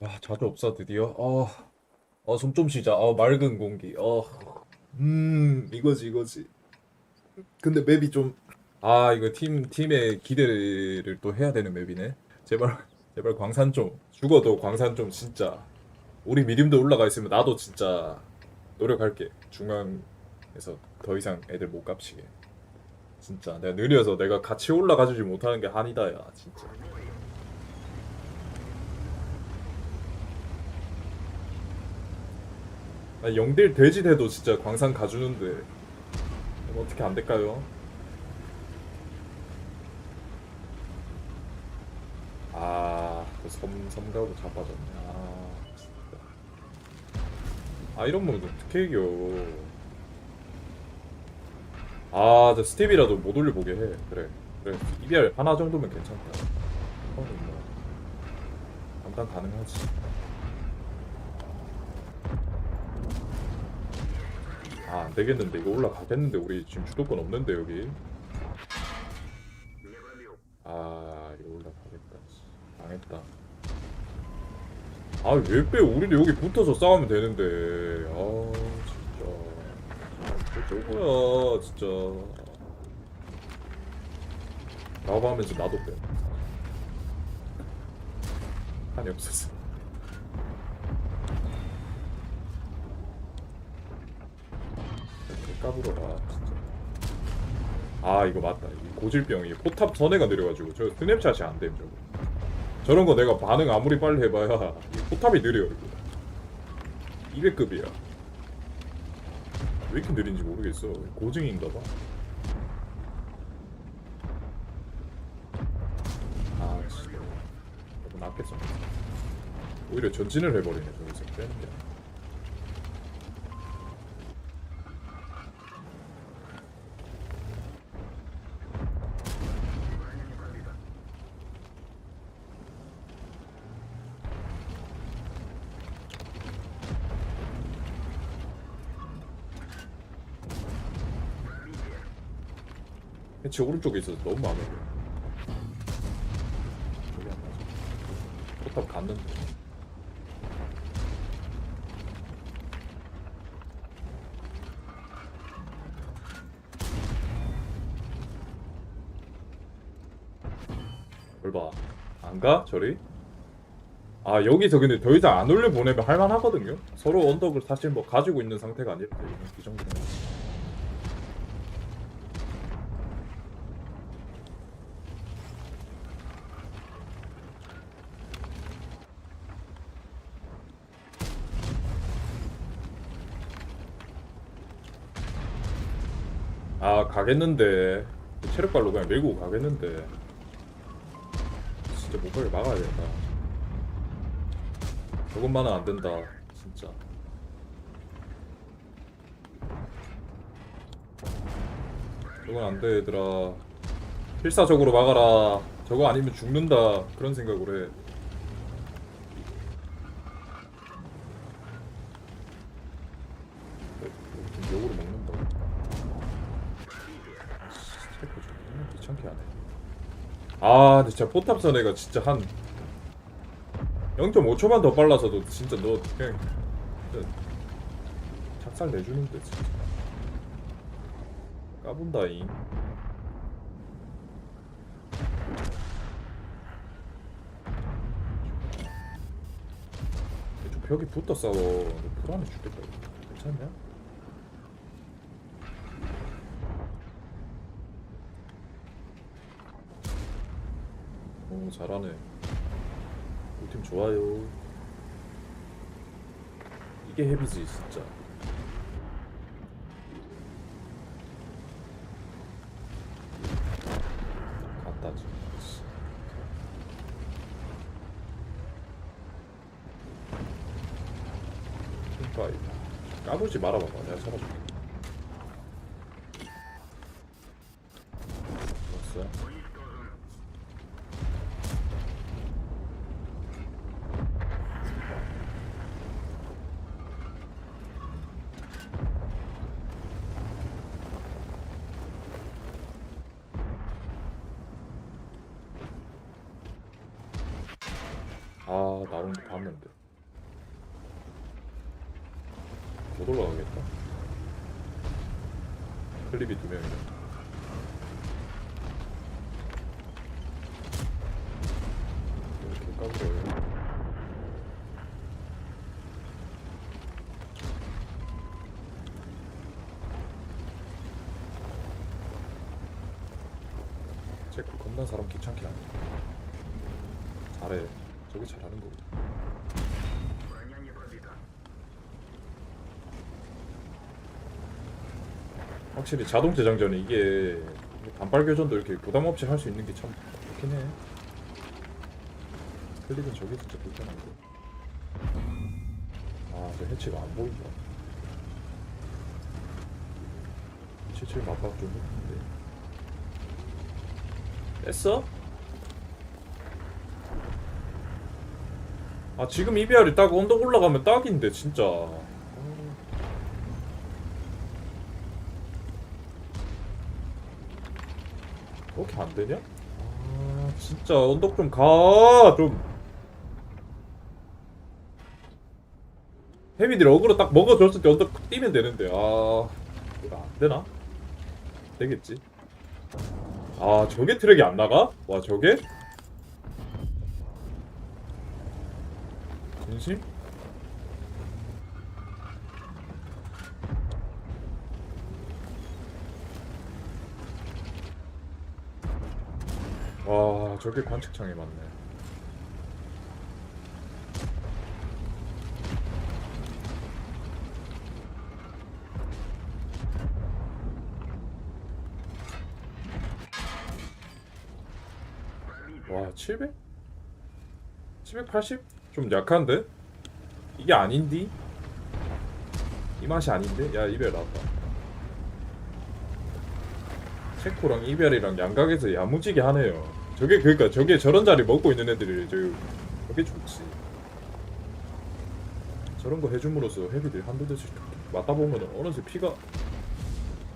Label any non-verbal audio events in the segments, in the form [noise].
와, 자주 없어 드디어. 어, 어, 숨 좀 쉬자. 어, 맑은 공기. 어, 음, 이거지, 이거지. 근데 맵이 좀, 아, 이거 팀, 팀의 기대를 또 해야 되는 맵이네. 제발, 제발 광산 좀, 죽어도 광산 좀 진짜. 우리 미림도 올라가 있으면 나도 진짜 노력할게. 중앙에서 더 이상 애들 못 깝치게. 진짜 내가 느려서 내가 같이 올라가주지 못하는 게 한이다, 야, 진짜. 아, 영딜 돼지 돼도 진짜 광산 가주는데 어떻게 안 될까요? 아, 그 섬, 섬가고 자빠졌네. 아, 진짜. 아, 이런 건 어떻게 이겨? 아, 저 스텝이라도 못 올려보게 해. 그래. 그래. EBR 하나 정도면 괜찮다. 어, 뭐. 가능하지. 아, 안 되겠는데. 이거 올라가겠는데. 우리 지금 주도권 없는데, 여기. 아, 이거 올라가겠다. 씨. 망했다. 아, 왜 빼? 우리도 여기 붙어서 싸우면 되는데. 아, 진짜. 아, 저거야, 진짜. 라고 하면서 나도 빼. 한이 없었어. 까불어라 진짜. 아 이거 맞다. 이 고질병이 포탑 전에가 느려가지고 저 스냅샷이 안됨 저거. 저런 거 내가 반응 아무리 빨리 해봐야 이 포탑이 느려 이거. 200급이야. 왜 이렇게 느린지 모르겠어. 고증인가봐. 아 진짜 너무 낫겠어. 오히려 전진을 해버리네 저기서 빼는 게 제 오른쪽에 있어서 너무 많아 보여. 저기 안 맞아. 포탑 갔는데. 뭘 봐. 안 가? 저리? 아 여기서 근데 더 이상 안 올려 보내면 할만하거든요. 서로 언덕을 사실 뭐 가지고 있는 상태가 때이 정도 아 가겠는데. 체력 발로 그냥 밀고 가겠는데. 진짜 목표를 막아야겠다. 저것만은 안 된다 진짜. 저건 안돼 얘들아. 필사적으로 막아라. 저거 아니면 죽는다. 그런 생각으로 해 어, 욕으로 먹는다 스테이크 좀 귀찮게 하네. 아, 근데 진짜 포탑 선애가 진짜 한 0.5초만 더 빨라서도 진짜 너 그냥 진짜 작살 내주는데 진짜 까분다잉. 좀 벽에 붙어 싸워. 너 불안해 죽겠다. 괜찮냐? 오 잘하네. 우리 팀 좋아요. 이게 헤비지 진짜. 줘 씨. 팀파이 까불지 말아봐봐. 내가 잡아줄게. 아 나오는 거 봤는데 못 올라가겠다. 클립이 두 명이네. 이렇게 까불어요 체크 겁나 사람 귀찮게 하네. 잘해. 저게 잘하는 거고 확실히 자동 재장전이 이게 단발 교전도 이렇게 부담 없이 할 수 있는 게 참 좋긴 해. 클릭은 저게 진짜 불편한데. 아, 저 해치가 안 보인다. 77 맞박 좀 했는데. 뺐어? 아, 지금 EBR이 딱 언덕 올라가면 딱인데, 진짜. 아. 그렇게 안 되냐? 아 진짜 언덕 좀 가 좀. 헤비들 어그로 딱 먹어줬을 때 언덕 뛰면 되는데 아 이거 안 되나? 되겠지. 아 저게 트랙이 안 나가? 와 저게? 진심? 와 저게 관측창에 맞네 와 700? 780? 좀 약한데? 이게 아닌디? 이 맛이 아닌데? 야 이별 나왔다 체코랑 이별이랑 양각에서 야무지게 하네요. 저게 그러니까 저게 저런 자리 먹고 있는 애들이 저 저게 좋지. 저런 거 해줌으로써 헤비들 한두 대씩 맞다 보면 어느새 피가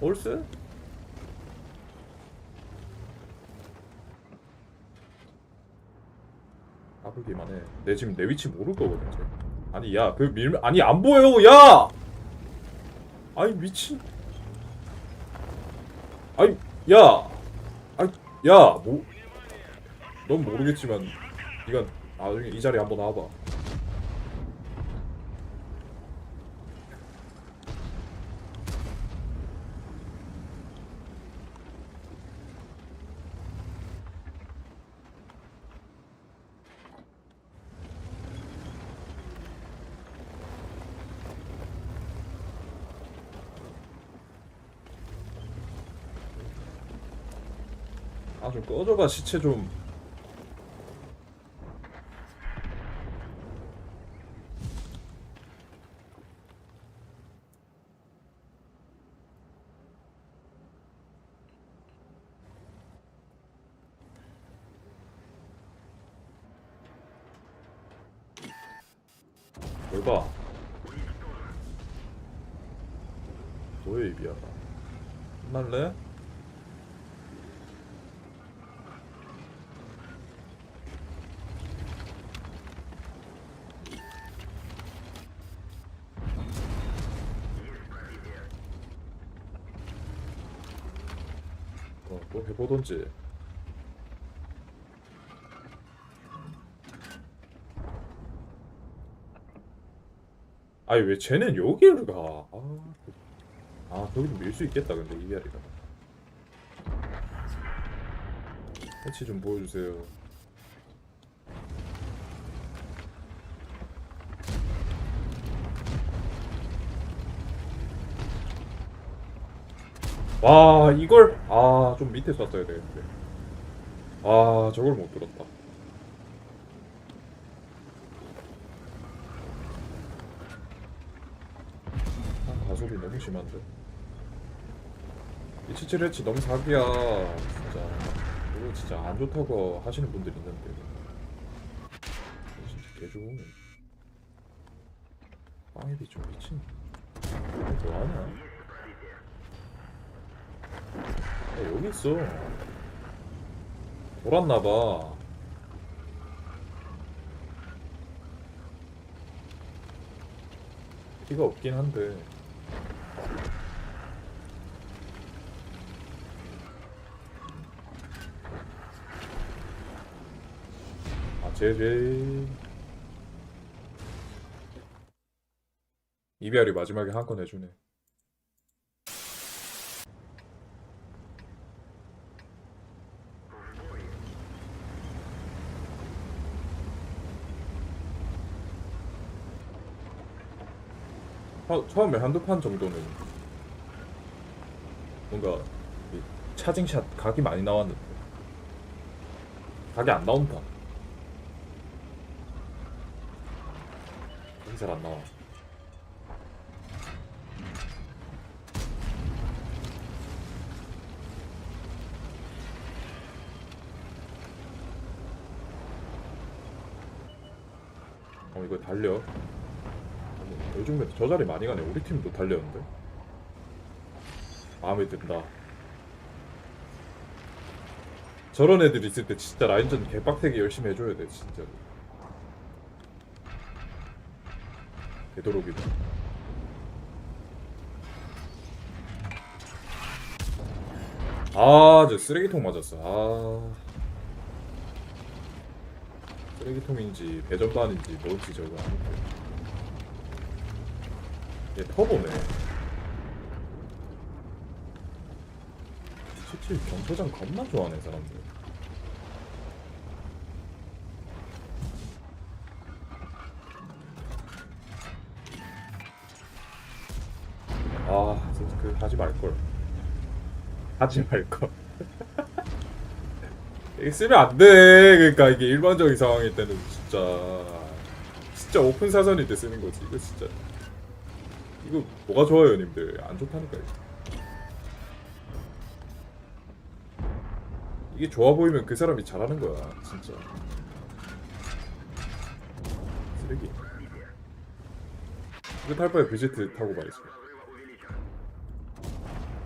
올세? 아프기만 해. 내 지금 내 위치 모를 거거든. 쟤. 아니 야 그 밀 아니 안 보여 야. 아니 미친. 아니 야, 아니 야, 뭐, 넌 모르겠지만 이건 나중에 이 자리에 한번 와봐. 아 좀 꺼져봐 시체 좀. 뭘 봐? 뭐야 이 비하가? 끝날래? 어, 또 해보던지. 아니 왜 쟤는 여기를 가? 아, 그- 아 거기도 밀 수 있겠다 근데 이비아리가. 패치 좀 보여주세요. 와 이걸 아 좀 밑에 쐈어야 되는데 아 저걸 못 들었다 아, 가속이 너무 심한데 17일치 너무 사기야. 진짜. 이거 진짜 안 좋다고 하시는 분들 있는데. 진짜 개좋은 빵이비 좀 미친. 뭐 이거 뭐하냐? 야 아, 여기 있어. 돌았나봐. 피가 없긴 한데. 제제. 이비알이 마지막에 한 건 해주네. 처- 처음에 한두 판 정도는 뭔가 이 차징샷 각이 많이 나왔는데 각이 안 나온다 각이 잘 안 나와 어 이거 달려 요즘에 저 자리 많이 가네. 우리 팀도 달렸는데. 마음에 든다. 저런 애들 있을 때 진짜 라인전 개빡세게 열심히 해줘야 돼, 진짜. 되도록이다. 아, 저 쓰레기통 맞았어. 아. 쓰레기통인지 배전반인지 뭔지 저거 아닌데. 얘 터보네. 17 경포장 겁나 좋아하네 사람들. 말 걸. 하지 말 걸. [laughs] 이게 쓰면 안 돼. 그러니까 이게 일반적인 상황일 때는 진짜 진짜 오픈 사선일 때 쓰는 거지. 이거 진짜. 이거 뭐가 좋아요, 님들? 안 좋다니까요. 이게 좋아 보이면 그 사람이 잘하는 거야, 진짜. 쓰레기. 이거 탈 바에 뷰제트 타고 말이지.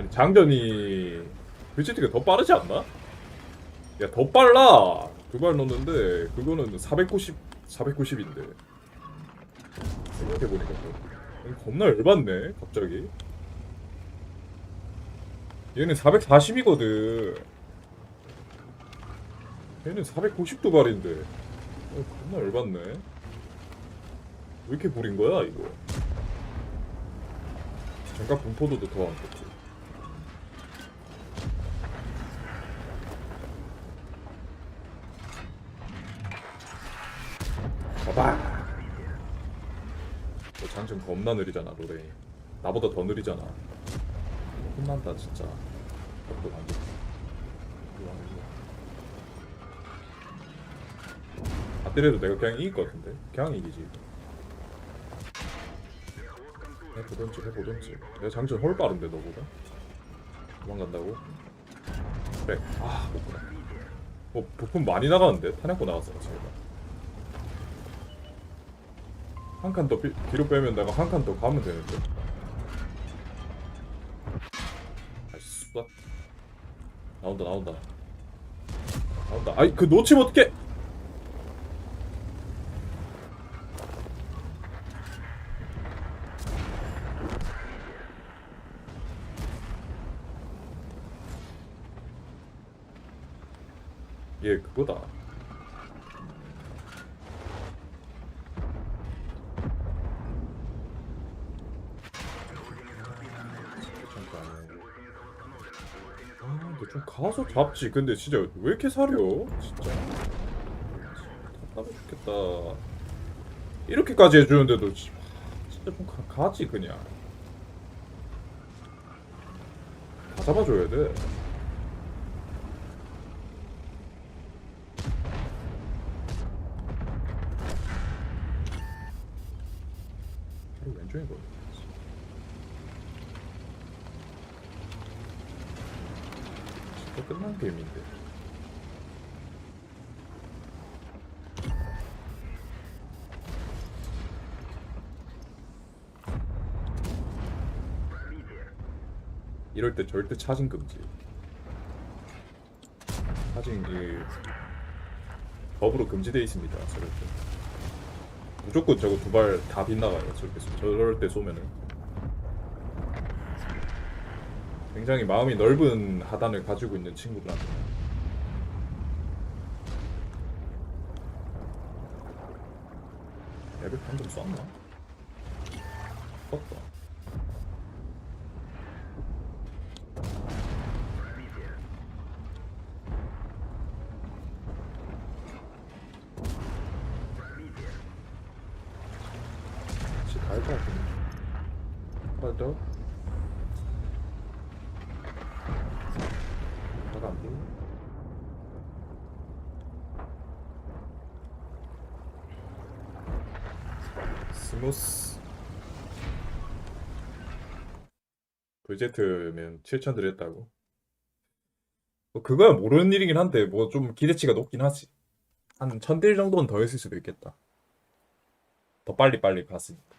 아니 장전이 뷰제트가 더 빠르지 않나? 야 더 빨라. 두발 넣는데 그거는 490 490인데. 생각해 보니까 또. 겁나 열받네 갑자기 얘는 440이거든 얘는 490도 발인데 어, 겁나 열받네 왜 이렇게 부린 거야 이거 장갑 분포도도 더안 좋 고 봐봐 너 장전 겁나 느리잖아 노래. 나보다 더 느리잖아. 혼난다 진짜. 속도 안 좋다 일로 와, 일로 와. 안 때려도 내가 그냥 이길 것 같은데? 그냥 이기지. 해보던지 해보던지. 내가 장전 헐 빠른데 너보다? 도망간다고? 그래. 아 못구나 뭐 부품 많이 나가는데? 탄약고 나갔어 지금 한 칸 더 뒤로 빼면 내가 한 칸 더 가면 되는데. 아이씨, 쏟 나온다, 나온다. 나온다. 아이, 그 놓치면 어떡해! 얘 그거다. 잠깐. 아, 근데 좀 가서 잡지. 근데 진짜 왜 이렇게 사려? 진짜. 답답해 죽겠다. 이렇게까지 해주는데도 지- 진짜 좀 가, 가지 그냥. 다 잡아줘야 돼. 왼쪽에 거야. 진짜 끝난 게임인데. 이럴 때 절대 차징 금지. 차징 이 법으로 금지돼 있습니다. 저럴 때. 무조건 저거 두 발 다 빗나가요. 저럴 때 쏘면은. 굉장히 마음이 넓은 하단을 가지고 있는 친구들한테. 앱을 방금 쐈나? 썼다. 같이 갈것 같은데. 맞아. 나가 안 보여. 스무스. VZ면 7천 드렸다고. 뭐 그거야 모르는 일이긴 한데 뭐 좀 기대치가 높긴 하지. 한 1000딜 정도는 더 했을 수도 있겠다. 더 빨리 빨리 갔으니까.